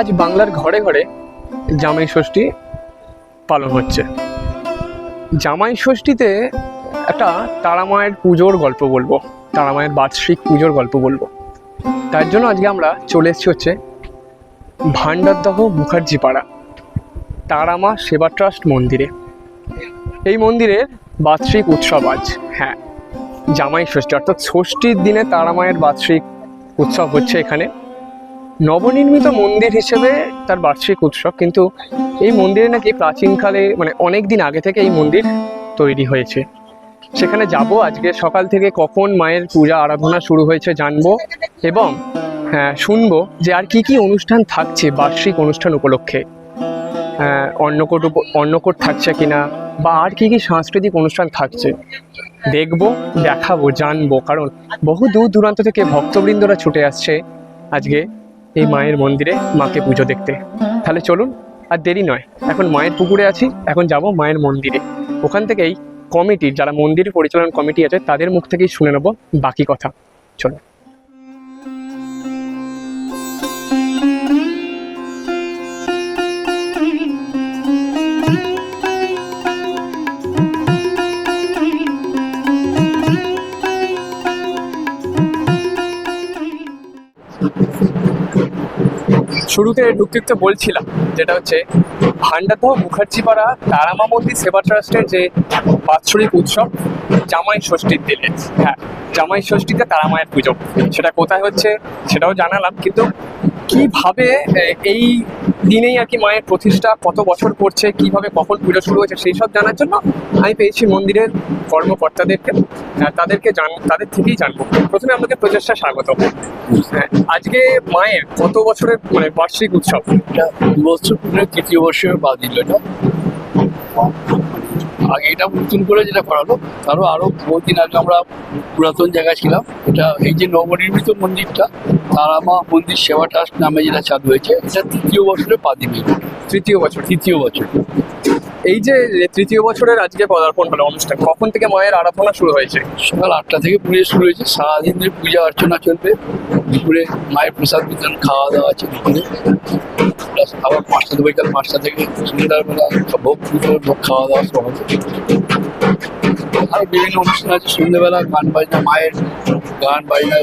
আজ বাংলার ঘরে ঘরে জামাই ষষ্ঠী পালন হচ্ছে। জামাই ষষ্ঠীতে একটা তারামায়ের পুজোর গল্প বলব, তারামায়ের বার্ষিক পুজোর গল্প বলব। তার জন্য আজকে আমরা চলে এসেছি হচ্ছে ভান্ডারদহ মুখার্জি পাড়া, তারামা সেবা ট্রাস্ট মন্দিরে। এই মন্দিরের বার্ষিক উৎসব আজ হ্যাঁ জামাই ষষ্ঠী, অর্থাৎ ষষ্ঠীর দিনে তারামায়ের বার্ষিক উৎসব হচ্ছে এখানে। নবনির্মিত মন্দির হিসেবে তার বার্ষিক উৎসব, কিন্তু এই মন্দিরে নাকি প্রাচীনকালে মানে অনেক দিন আগে থেকে এই মন্দির তৈরি হয়েছে। সেখানে যাব আজকে, সকাল থেকে কখন মায়ের পূজা আরাধনা শুরু হয়েছে জানব এবং হ্যাঁ শুনব যে আর কি কি অনুষ্ঠান থাকছে বার্ষিক অনুষ্ঠান উপলক্ষে। অন্নকূট উপ- অন্নকূট থাকছে কিনা বা আর কি কি সাংস্কৃতিক অনুষ্ঠান থাকছে, দেখব, দেখাবো, জানব। কারণ বহু দূর দূরান্ত থেকে ভক্তবৃন্দরা ছুটে আসছে আজকে। এই মায়ের মন্দিরে মাকে পুজো দেখতে। তাহলে চলুন, আর দেরি নয়। এখন মায়ের পুকুরে আছি, এখন যাব মায়ের মন্দিরে। ওখান থেকেই কমিটির যারা মন্দির পরিচালন কমিটি আছে, তাদের মুখ থেকেই শুনে নেব বাকি কথা। চলুন। শুরুতে ঢুকতে বলছিলাম, যেটা হচ্ছে ভান্ডাতো মুখার্জি পাড়া তারামা মন্দির সেবা ট্রাস্টের যে বাৎসরিক উৎসব, জামাই ষষ্ঠীর দিনে। হ্যাঁ জামাই ষষ্ঠীতে তারামায়ের পুজো। সেটা কোথায় হচ্ছে সেটাও জানালাম, কিন্তু কীভাবে এই দিনেই আর কি মায়ের প্রতিষ্ঠা, কত বছর পড়ছে, কীভাবে কখন পুজো শুরু হয়েছে, সেই সব জানার জন্য আমি পেয়েছি মন্দিরের কর্মকর্তাদেরকে। তাদেরকে জান, তাদের থেকেই জানব। প্রথমে আপনাকে প্রচেষ্টা স্বাগত। হ্যাঁ আজকে মায়ের কত বছরের মানে বার্ষিক উৎসব? বছর তৃতীয় বর্ষে পা দিল আগে এটা নতুন করে যেটা করালো তারও আরও বহুদিন আগে আমরা পুরাতন জায়গায় ছিলাম। এটা এই যে নবনির্মিত মন্দিরটা তারামা মন্দির সেবা ট্রাস্ট নামে যেটা চালু হয়েছে এটা তৃতীয় বছরে পা দিবে। তৃতীয় বছর। তৃতীয় বছর। এই যে তৃতীয় বছরের আজকে পদার্পণ হলো অনুষ্ঠান, কখন থেকে মায়ের আরাধনা শুরু হয়েছে? সকাল আটটা থেকে পুজো শুরু হয়েছে, সারাদিন ধরে পূজা অর্চনা চলবে। দুপুরে মায়ের প্রসাদ বিতরণ খাওয়া দাওয়া আছে দুপুরে। আবার পাঁচটা বিকাল পাঁচটা থেকে সন্ধ্যাবেলা ভোগ পুজো, ভোগ খাওয়া দাওয়া সব আরও বিভিন্ন অনুষ্ঠান আছে। সন্ধ্যেবেলা গান বাজনা, মায়ের গান, বাজনা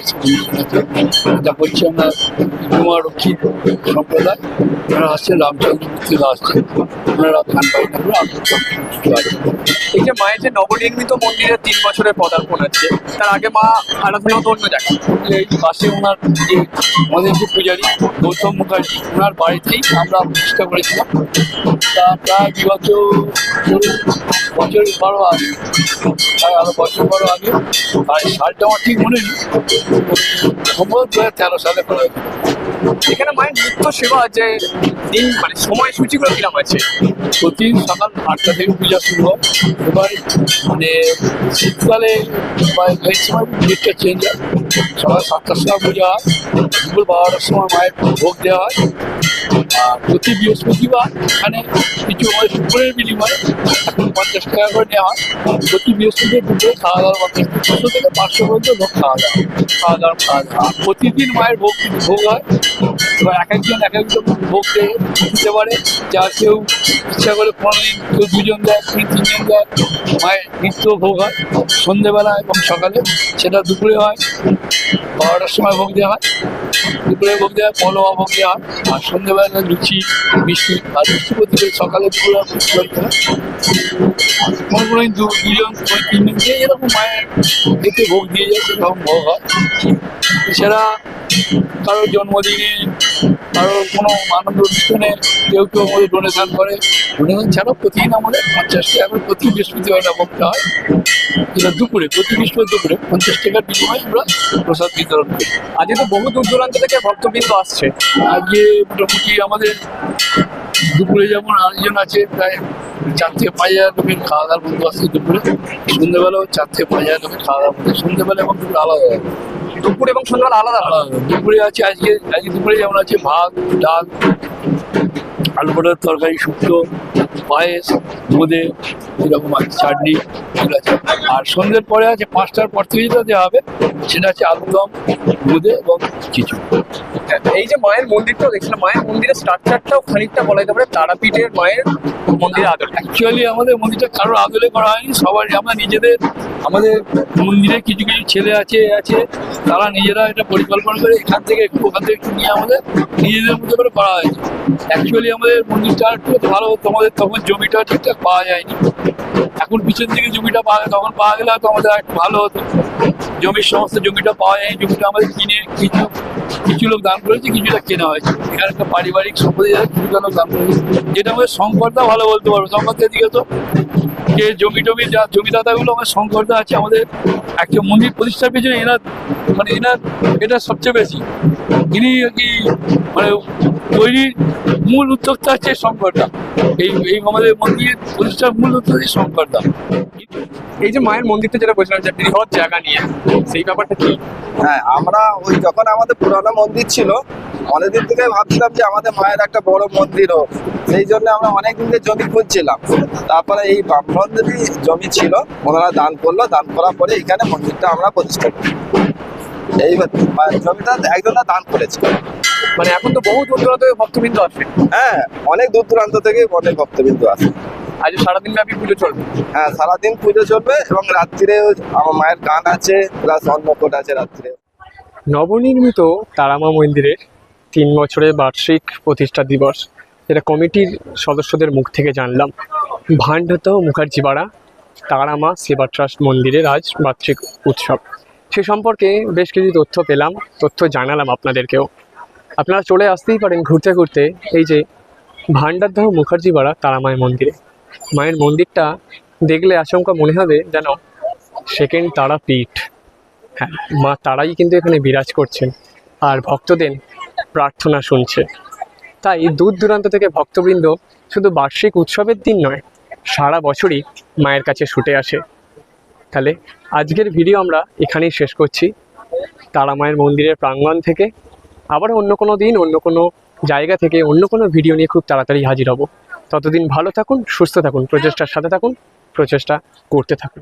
এটা করছি আমরা হিন্দুমা রক্ষী সম্প্রদায়। ওনারা আসছেন, রামচন্দ্র থেকে আসছেন। ওনারা গান বাজনা করে এই যে মায়ের যে নবনির্মিত মন্দিরে তিন বছরের পদার্পণ আছে, তার আগে মা আরাধনা হতো অন্য জায়গায়। এই পাশে ওনার যে আমাদের যে পূজারী, গৌতম মুখার্জি, ওনার বাড়িতেই আমরা প্রতিষ্ঠা করেছিলাম। তা প্রায় বিগত বছর বারো আগে প্রায় আরও বছর বারো আগে আর সালটা আমার ঠিক মনে নেই। সম্ভবত দু হাজার তেরো সালে করা এখানে মায়ের নিত্য সেবা যে দিন মানে সময়সূচিগুলো কিরম আছে? প্রতি সকাল আটটা থেকে পূজা শুরু হয়। এবার মানে শীতকালে বা সময় ডেটটা চেঞ্জ হয়। সকাল সাতটার সময় পূজা হয়, দুপুর বারোটার সময় মায়ের ভোগ দেওয়া হয়। আর প্রতি বৃহস্পতিবার এখানে কিছু আমাদের দুপুরের বিনিময়ে এখন পঞ্চাশ টাকা করে নেওয়া হয়। প্রতি বৃহস্পতিবার দুপুরে খাওয়া দাওয়ার মধ্যে দুশো থেকে পাঁচশো পর্যন্ত লোক খাওয়া দাওয়া খাওয়া দাওয়ার খাওয়া দাওয়া। আর প্রতিদিন মায়ের ভোগ ভোগ হয়। এবার এক একজন এক একজন ভোগ দিতে পারে। যা কেউ ইচ্ছা করে পনেরো দিন, কেউ দুজন দেয় কেউ তিনজন দেয়, মায়ের নিত্য ভোগ হয় সন্ধেবেলা এবং সকালে। সেটা দুপুরে হয়। বারোটার সময় ভোগ দেওয়া হয়। দুপুরে ভোগ দেওয়া হয় পলোয়া ভোগ দেওয়া হয়। আর সন্ধ্যেবেলা লুচি মিষ্টি আর মিষ্টি প্রতি সকালে দুপুরে করতে হয়। দিন দু- দুজন তিনজন যে এরকম মায়ের এতে ভোগ দিয়ে যায়, সেরকম ভোগ হয়। এছাড়া কারোর জন্মদিনে কারোর কোনো আনন্দ অনুষ্ঠানে কেউ কেউ আমাদের ডোনেশন করে। ডোনেশন ছাড়াও প্রতিদিন আমাদের পঞ্চাশ টাকা করে প্রতি বৃহস্পতিবার ভোগটা হয়। যেটা দুপুরে প্রতি বৃহস্পতি দুপুরে পঞ্চাশ টাকার বিনিময়ে আমরা প্রসাদ বিতরণ করি। আজকে তো বহু দূর দূরান্ত থেকে ভক্তবৃন্দ আসছে। আজকে মোটামুটি আমাদের দুপুরে যেমন আয়োজন আছে প্রায় চার থেকে পাঁচ হাজার লোকের খাওয়া দাওয়ার বন্ধু আসছে দুপুরে। সন্ধ্যেবেলাও চার থেকে পাঁচ হাজার লোকের খাওয়া দাওয়া বন্ধু সন্ধ্যেবেলা এবং দুপুরে আলাদা আলাদা। দুপুর এবং সন্ধ্যাবেলা আলাদা আলাদা দুপুরে আছে আজকে আজকে দুপুরে যেমন আছে ভাত ডাল আলু পটলের তরকারি শুক্তো পায়েস বোঁদে এরকম আছে চাটনি এগুলো আছে। আর সন্ধ্যের পরে আছে পাঁচটার পর থেকে যেটা দেওয়া হবে সেটা আছে আলুদম বোঁদে এবং খিচুড়ি। এই যে মায়ের মন্দিরটাও দেখছিলাম মায়ের মন্দিরের স্ট্রাকচারটাও খানিকটা বলা যেতে পারে তারাপীঠের মায়ের মন্দিরের আদর অ্যাকচুয়ালি আমাদের মন্দিরটা কারোর আদলে করা হয়নি সবার আমরা নিজেদের আমাদের মন্দিরে কিছু কিছু ছেলে আছে আছে তারা নিজেরা এটা পরিকল্পনা করে এখান থেকে একটু ওখান থেকে একটু নিয়ে আমাদের নিজেদের মধ্যে করে করা হয়েছে। অ্যাকচুয়ালি আমাদের মন্দিরটা আর একটু ভালো হতো আমাদের তখন জমিটা ঠিকঠাক পাওয়া যায়নি। এখন পিছন দিকে জমিটা পাওয়া তখন পাওয়া গেলে হয়তো আমাদের একটু ভালো হতো। জমির সমস্ত জমিটা পাওয়া যায়নি, জমিটা আমাদের কিনে কিছু কিছু লোক দান করেছে, কিছুটা কেনা হয়েছে। এখানে একটা পারিবারিক সম্পত্তি কিছুটা লোক দান করেছে। যেটা আমাদের শঙ্করদা ভালো বলতে পারব। শঙ্করদার দিকে তো যে জমি টমি যা জমিদাতাগুলো আমার শঙ্করদা আছে আমাদের একটা মন্দির প্রতিষ্ঠার পেছনে এনার মানে এনার এটা সবচেয়ে বেশি। ইনি কি মানে তৈরির মূল উদ্যোক্তা হচ্ছে শঙ্করদা এই এই আমাদের মন্দির প্রতিষ্ঠার মূল উদ্যোক্তা হচ্ছে শঙ্করদা এই যে মায়ের মন্দিরটা যেটা বলছিলাম যে বৃহৎ জায়গা নিয়ে সেই ব্যাপারটা কি? হ্যাঁ আমরা ওই যখন আমাদের পুরানো মন্দির ছিল অনেকদিন থেকে ভাবছিলাম যে আমাদের মায়ের একটা বড় মন্দির হোক সেই জন্য আমরা অনেকদিন থেকে জমি খুঁজছিলাম। তারপরে এই ব্রাহ্মণদেরই জমি ছিল ওনারা দান করল। দান করার পরে এখানে মন্দিরটা আমরা প্রতিষ্ঠা করি। এই জমিটা একজনা দান করেছে। মানে এখন তো বহু দূর দূরান্ত থেকে ভক্তবৃন্দ আসে। হ্যাঁ অনেক দূর দূরান্ত থেকে অনেক ভক্তবিন্দু আছে আজ সারাদিন ব্যাপী পুজো চলবে। হ্যাঁ সারাদিন পুজো চলবে এবং রাত্রিরে আমার মায়ের গান আছে প্লাস অন্নকূট আছে রাত্রিরে নবনির্মিত তারামা মন্দিরের তিন বছরের বার্ষিক প্রতিষ্ঠা দিবস যেটা কমিটির সদস্যদের মুখ থেকে জানলাম। ভান্ডত মুখার্জিপাড়া তারামা, সেবা ট্রাস্ট মন্দিরের আজ বার্ষিক উৎসব। সে সম্পর্কে বেশ কিছু তথ্য পেলাম, তথ্য জানালাম আপনাদেরকেও। আপনারা চলে আসতেই পারেন ঘুরতে ঘুরতে এই যে ভান্ডারদহ মুখার্জিপাড়া তারামায় মন্দিরে। মায়ের মন্দিরটা দেখলে আশঙ্কা মনে হবে যেন সেকেন্ড তারাপীঠ হ্যাঁ মা তারাই কিন্তু এখানে বিরাজ করছেন। আর ভক্তদের প্রার্থনা শুনছে। তাই দূর দূরান্ত থেকে ভক্তবৃন্দ শুধু বার্ষিক উৎসবের দিন নয়, সারা বছরই মায়ের কাছে ছুটে আসে। তাহলে আজকের ভিডিও আমরা এখানেই শেষ করছি। তারা মায়ের মন্দিরের প্রাঙ্গণ থেকে আবার অন্য কোনো দিন, অন্য কোনো জায়গা থেকে অন্য কোনো ভিডিও নিয়ে খুব তাড়াতাড়ি হাজির হব। ততদিন ভালো থাকুন, সুস্থ থাকুন, প্রচেষ্টার সাথে থাকুন, প্রচেষ্টা করতে থাকুন।